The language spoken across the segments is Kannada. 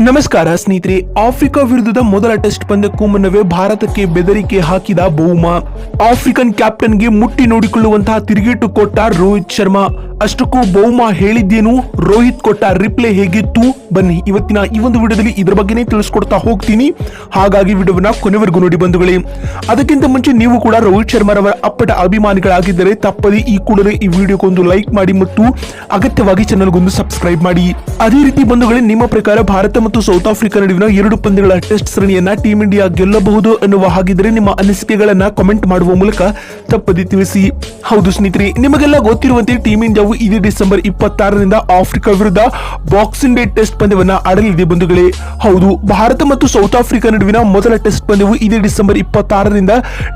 ನಮಸ್ಕಾರ ಸ್ನೇಹಿತರೆ, ಆಫ್ರಿಕಾ ವಿರುದ್ಧದ ಮೊದಲ ಟೆಸ್ಟ್ ಪಂದ್ಯಕ್ಕೂ ಮುನ್ನವೇ ಭಾರತಕ್ಕೆ ಬೆದರಿಕೆ ಹಾಕಿದ ಬಹುಮ ಆಫ್ರಿಕನ್ ಕ್ಯಾಪ್ಟನ್ಗೆ ಮುಟ್ಟಿ ನೋಡಿಕೊಳ್ಳುವಂತಹ ತಿರುಗೇಟು ಕೊಟ್ಟ ರೋಹಿತ್ ಶರ್ಮಾ. ಅಷ್ಟಕ್ಕೂ ಬಹುಮ ಹೇಳಿದ್ದೇನು, ರೋಹಿತ್ ಕೊಟ್ಟ ರಿಪ್ಲೈ ಹೇಗಿತ್ತು? ಬನ್ನಿ, ಇವತ್ತಿನ ಈ ಒಂದು ವಿಡಿಯೋದಲ್ಲಿ ಇದರ ಬಗ್ಗೆನೇ ತಿಳಿಸ್ಕೊಡ್ತಾ ಹೋಗ್ತೀನಿ. ಹಾಗಾಗಿ ವಿಡಿಯೋವನ್ನ ಕೊನೆವರೆಗೂ ನೋಡಿ ಬಂಧುಗಳೇ. ಅದಕ್ಕಿಂತ ಮುಂಚೆ ನೀವು ಕೂಡ ರೋಹಿತ್ ಶರ್ಮಾರವರ ಅಪ್ಪಟ ಅಭಿಮಾನಿಗಳಾಗಿದ್ದರೆ ತಪ್ಪದೆ ಈ ಕೂಡಲೇ ಈ ವಿಡಿಯೋಗೊಂದು ಲೈಕ್ ಮಾಡಿ ಮತ್ತು ಅಗತ್ಯವಾಗಿ ಚಾನಲ್ಗೊಂದು ಸಬ್ಸ್ಕ್ರೈಬ್ ಮಾಡಿ. ಅದೇ ರೀತಿ ಬಂಧುಗಳೇ, ನಿಮ್ಮ ಪ್ರಕಾರ ಭಾರತ ಮತ್ತು ಸೌತ್ ಆಫ್ರಿಕಾ ನಡುವಿನ ಎರಡು ಪಂದ್ಯಗಳ ಟೆಸ್ಟ್ ಸರಣಿಯನ್ನ ಟೀಂ ಇಂಡಿಯಾ ಗೆಲ್ಲಬಹುದು ಎನ್ನುವ ಹಾಗಿದ್ರೆ ನಿಮ್ಮ ಅನಿಸಿಕೆಗಳನ್ನ ಕಮೆಂಟ್ ಮಾಡುವ ಮೂಲಕ ತಪ್ಪದೆ ತಿಳಿಸಿ. ಹೌದು ಸ್ನೇಹಿತರೆ, ನಿಮಗೆಲ್ಲ ಗೊತ್ತಿರುವಂತೆ ಟೀಂ ಇಂಡಿಯಾವು ಇದೇ ಡಿಸೆಂಬರ್ ಇಪ್ಪತ್ತಾರರಿಂದ ಆಫ್ರಿಕಾ ವಿರುದ್ಧ ಬಾಕ್ಸಿಂಗ್ ಡೇ ಟೆಸ್ಟ್ ಪಂದ್ಯವನ್ನ ಆಡಲಿದೆ ಬಂಧುಗಳೇ. ಹೌದು, ಭಾರತ ಮತ್ತು ಸೌತ್ ಆಫ್ರಿಕಾ ನಡುವಿನ ಮೊದಲ ಟೆಸ್ಟ್ ಪಂದ್ಯವು ಇದೇ ಡಿಸೆಂಬರ್ ಇಪ್ಪತ್ತಾರರಿಂದ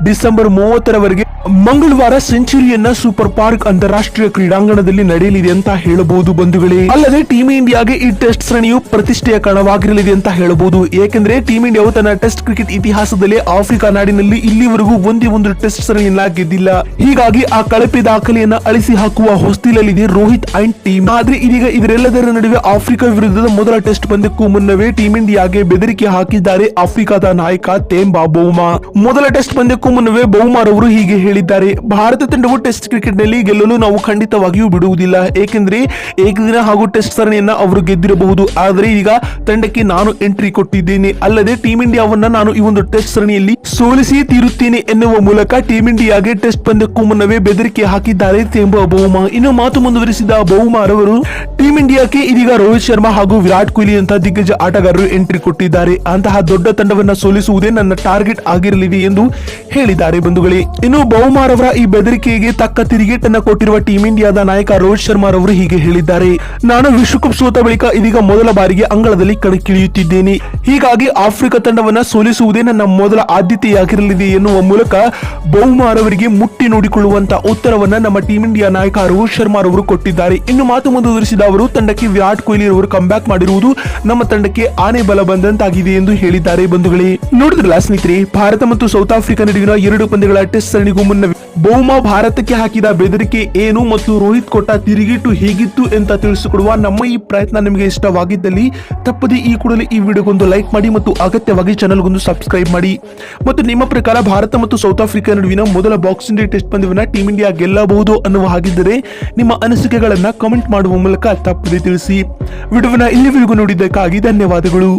ಡಿಸೆಂಬರ್ ಮೂವತ್ತರವರೆಗೆ ಮಂಗಳವಾರ ಸೆಂಚುರಿಯನ್ನ ಸೂಪರ್ ಪಾರ್ಕ್ ಅಂತಾರಾಷ್ಟ್ರೀಯ ಕ್ರೀಡಾಂಗಣದಲ್ಲಿ ನಡೆಯಲಿದೆ ಅಂತ ಹೇಳಬಹುದು ಬಂಧುಗಳೇ. ಅಲ್ಲದೆ ಟೀಂ ಇಂಡಿಯಾಗೆ ಈ ಟೆಸ್ಟ್ ಸರಣಿಯು ಪ್ರತಿಷ್ಠೆಯ ಕಣವಾಗಿರಲಿದೆ ಅಂತ ಹೇಳಬಹುದು. ಏಕೆಂದ್ರೆ ಟೀಂ ಇಂಡಿಯಾವು ತನ್ನ ಟೆಸ್ಟ್ ಕ್ರಿಕೆಟ್ ಇತಿಹಾಸದಲ್ಲಿ ಆಫ್ರಿಕಾ ನಾಡಿನಲ್ಲಿ ಇಲ್ಲಿವರೆಗೂ ಒಂದೇ ಒಂದು ಟೆಸ್ಟ್ ಸರಣಿಯನ್ನ ಗೆದ್ದಿಲ್ಲ. ಹೀಗಾಗಿ ಆ ಕಳಪೆ ದಾಖಲೆಯನ್ನ ಅಳಿಸಿ ಹಾಕುವ ಹೊಸ್ತಿಲಲ್ಲಿದೆ ರೋಹಿತ್ ಅಂಡ್ ಟೀಮ್. ಆದ್ರೆ ಇದೀಗ ಇದರೆಲ್ಲದರ ನಡುವೆ ಆಫ್ರಿಕಾ ವಿರುದ್ಧದ ಮೊದಲ ಟೆಸ್ಟ್ ಪಂದ್ಯಕ್ಕೂ ಮುನ್ನವೇ ಟೀಂ ಇಂಡಿಯಾಗೆ ಬೆದರಿಕೆ ಹಾಕಿದ್ದಾರೆ ಆಫ್ರಿಕಾದ ನಾಯಕ ತೇಂಬಾ ಬೌಮಾ. ಮೊದಲ ಟೆಸ್ಟ್ ಪಂದ್ಯಕ್ಕೂ ಮುನ್ನವೇ ಬೌಮಾರ್ ಅವರು ಹೀಗೆ ಹೇಳಿದ್ದಾರೆ ಭಾರತ ತಂಡವು ಟೆಸ್ಟ್ ಕ್ರಿಕೆಟ್ನಲ್ಲಿ ಗೆಲ್ಲಲು ನಾವು ಖಂಡಿತವಾಗಿಯೂ ಬಿಡುವುದಿಲ್ಲ. ಏಕೆಂದರೆ ಏಕದಿನ ಹಾಗೂ ಟೆಸ್ಟ್ ಸರಣಿಯನ್ನು ಅವರು ಗೆದ್ದಿರಬಹುದು. ಆದರೆ ಈಗ ತಂಡಕ್ಕೆ ನಾನು ಎಂಟ್ರಿ ಕೊಟ್ಟಿದ್ದೇನೆ. ಅಲ್ಲದೆ ಟೀಂ ಇಂಡಿಯಾವನ್ನು ನಾನು ಈ ಒಂದು ಟೆಸ್ಟ್ ಸರಣಿಯಲ್ಲಿ ಸೋಲಿಸಿ ತೀರುತ್ತೇನೆ ಎನ್ನುವ ಮೂಲಕ ಟೀಂ ಇಂಡಿಯಾಗೆ ಟೆಸ್ಟ್ ಪಂದ್ಯಕ್ಕೂ ಮುನ್ನವೇ ಬೆದರಿಕೆ ಹಾಕಿದ್ದಾರೆ ಎಂಬ ಬಹುಮ ಇನ್ನು ಮಾತು ಮುಂದುವರಿಸಿದ ಬಹುಮಾರ್ ಅವರು ಟೀಂ ಇಂಡಿಯಾಕ್ಕೆ ಇದೀಗ ರೋಹಿತ್ ಶರ್ಮಾ ಹಾಗೂ ವಿರಾಟ್ ಕೊಹ್ಲಿ ಅಂತ ದಿಗ್ಗಜ ಆಟಗಾರರು ಎಂಟ್ರಿ ಕೊಟ್ಟಿದ್ದಾರೆ. ಅಂತಹ ದೊಡ್ಡ ತಂಡವನ್ನು ಸೋಲಿಸುವುದೇ ನನ್ನ ಟಾರ್ಗೆಟ್ ಆಗಿರಲಿದೆ ಎಂದು ಹೇಳಿದ್ದಾರೆ ಬಂಧುಗಳೇ. ಇನ್ನು ಬೌಮಾರ್ ಅವರ ಈ ಬೆದರಿಕೆಗೆ ತಕ್ಕ ತಿರುಗೇಟನ್ನ ಕೊಟ್ಟಿರುವ ಟೀಂ ಇಂಡಿಯಾದ ನಾಯಕ ರೋಹಿತ್ ಶರ್ಮಾ ಅವರು ಹೀಗೆ ಹೇಳಿದ್ದಾರೆ. ನಾನು ವಿಶ್ವಕಪ್ ಸೋತ ಬಳಿಕ ಇದೀಗ ಮೊದಲ ಬಾರಿಗೆ ಅಂಗಳದಲ್ಲಿ ಕಣಕ್ಕಿಳಿಯುತ್ತಿದ್ದೇನೆ. ಹೀಗಾಗಿ ಆಫ್ರಿಕಾ ತಂಡವನ್ನ ಸೋಲಿಸುವುದೇ ನನ್ನ ಮೊದಲ ಆದ್ಯತೆಯಾಗಿರಲಿದೆ ಎನ್ನುವ ಮೂಲಕ ಬೌಮಾರ್ ಅವರಿಗೆ ಮುಟ್ಟಿ ನೋಡಿಕೊಳ್ಳುವಂತ ಉತ್ತರವನ್ನ ನಮ್ಮ ಟೀಂ ಇಂಡಿಯಾ ನಾಯಕ ರೋಹಿತ್ ಶರ್ಮಾ ಅವರು ಕೊಟ್ಟಿದ್ದಾರೆ. ಇನ್ನು ಮಾತು ಮುಂದುವರಿಸಿದ ಅವರು, ತಂಡಕ್ಕೆ ವಿರಾಟ್ ಕೊಹ್ಲಿ ಅವರು ಕಂಬ್ಯಾಕ್ ಮಾಡಿರುವುದು ನಮ್ಮ ತಂಡಕ್ಕೆ ಆನೆ ಬಲ ಬಂದಂತಾಗಿದೆ ಎಂದು ಹೇಳಿದ್ದಾರೆ ಬಂಧುಗಳೇ. ನೋಡಿದ್ರಲ್ಲ ಸ್ನೇಹಿತರೆ, ಭಾರತ ಮತ್ತು ಸೌತ್ ಆಫ್ರಿಕಾ ನಡುವಿನ ಎರಡು ಪಂದ್ಯಗಳ ಟೆಸ್ಟ್ ಸರಣಿಗೂ ಮುನ್ನ ಬಹುಮ ಭಾರತಕ್ಕೆ ಹಾಕಿದ ಬೆದರಿಕೆ ಏನು ಮತ್ತು ರೋಹಿತ್ ಕೊಟ್ಟ ತಿರುಗಿಟ್ಟು ಹೇಗಿತ್ತು ಅಂತ ತಿಳಿಸಿಕೊಡುವ ನಮ್ಮ ಈ ಪ್ರಯತ್ನ ನಿಮಗೆ ಇಷ್ಟವಾಗಿದ್ದಲ್ಲಿ ತಪ್ಪದೆ ಈ ಕೂಡಲೇ ಈ ವಿಡಿಯೋಗೊಂದು ಲೈಕ್ ಮಾಡಿ ಮತ್ತು ಅಗತ್ಯವಾಗಿ ಚಾನಲ್ಗೊಂದು ಸಬ್ಸ್ಕ್ರೈಬ್ ಮಾಡಿ. ಮತ್ತು ನಿಮ್ಮ ಪ್ರಕಾರ ಭಾರತ ಮತ್ತು ಸೌತ್ ಆಫ್ರಿಕಾ ನಡುವಿನ ಮೊದಲ ಬಾಕ್ಸಿಂಗ್ ಡೇ ಟೆಸ್ಟ್ ಪಂದ್ಯವನ್ನು ಟೀಮ್ ಇಂಡಿಯಾ ಗೆಲ್ಲಬಹುದು ಅನ್ನುವ ಹಾಗಿದ್ದರೆ ನಿಮ್ಮ ಅನಿಸಿಕೆಗಳನ್ನು ಕಮೆಂಟ್ ಮಾಡುವ ಮೂಲಕ ತಪ್ಪದೆ ತಿಳಿಸಿ. ವಿಡಿಯೋವನ್ನು ಇಲ್ಲಿವರೆಗೂ ನೋಡಿದ್ದಕ್ಕಾಗಿ ಧನ್ಯವಾದಗಳು.